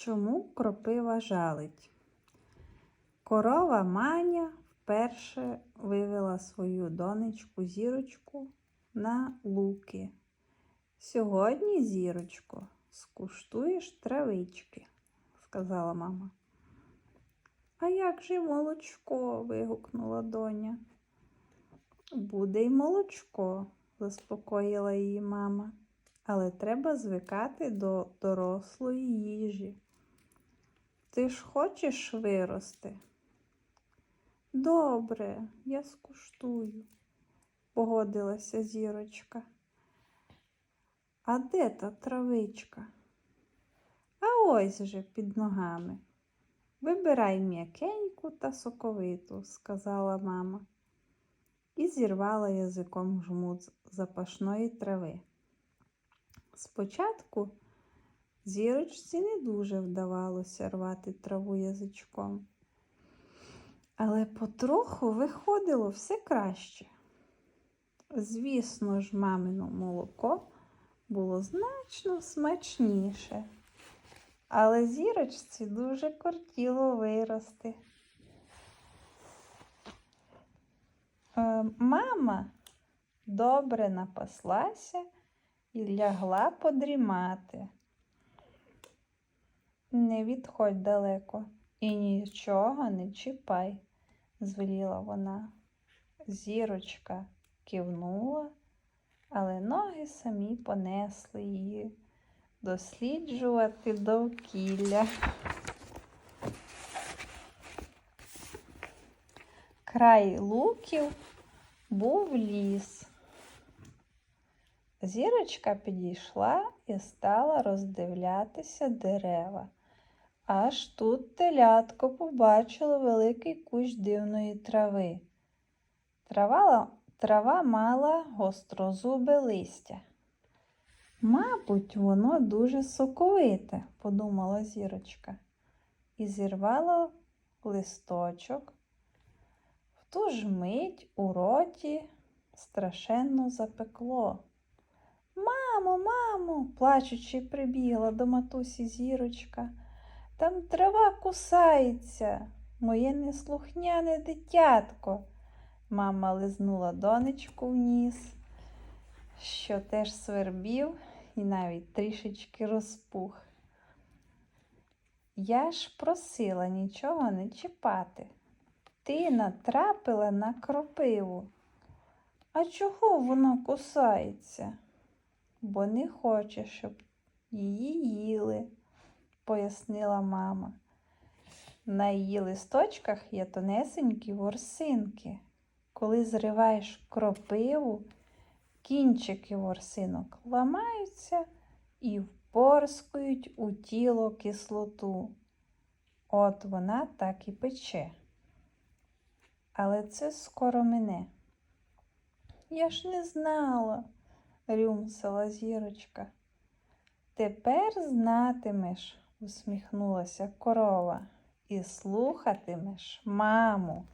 Чому кропива жалить? Корова Маня вперше вивела свою донечку зірочку на луки. Сьогодні, зірочко, скуштуєш травички, сказала мама. А як же молочко? вигукнула доня. Буде й молочко, заспокоїла її мама, але треба звикати до дорослої їжі. Ти ж хочеш вирости? Добре, я скуштую, погодилася зірочка. А де та травичка? А ось же під ногами. Вибирай м'якеньку та соковиту, сказала мама, і зірвала язиком жмут запашної трави. Спочатку зірочці не дуже вдавалося рвати траву язичком, але потроху виходило все краще. Звісно ж, мамино молоко було значно смачніше, але зірочці дуже кортіло вирости. Е, Мама добре напаслася і лягла подрімати. Не відходь далеко і нічого не чіпай, звеліла вона. Зірочка кивнула, але ноги самі понесли її досліджувати довкілля. Край луків був ліс. Зірочка підійшла і стала роздивлятися дерева. Аж тут телятко побачило великий кущ дивної трави. Трава, трава мала гострозубе листя. Мабуть, воно дуже соковите, подумала зірочка, і зірвала листочок. В ту ж мить у роті страшенно запекло. Мамо, мамо, плачучи, прибігла до матусі зірочка. Там трава кусається, моє неслухняне дитятко. Мама лизнула донечку в ніс, що теж свербів і навіть трішечки розпух. Я ж просила нічого не чіпати. Ти натрапила на кропиву. А чого воно кусається? Бо не хоче, щоб її їли, пояснила мама. На її листочках є тонесенькі ворсинки. Коли зриваєш кропиву, кінчики ворсинок ламаються і впорскують у тіло кислоту. От вона так і пече. Але це скоро мине. Я ж не знала, рюмсала зірочка. Тепер знатимеш, усміхнулася корова, і слухатимеш маму.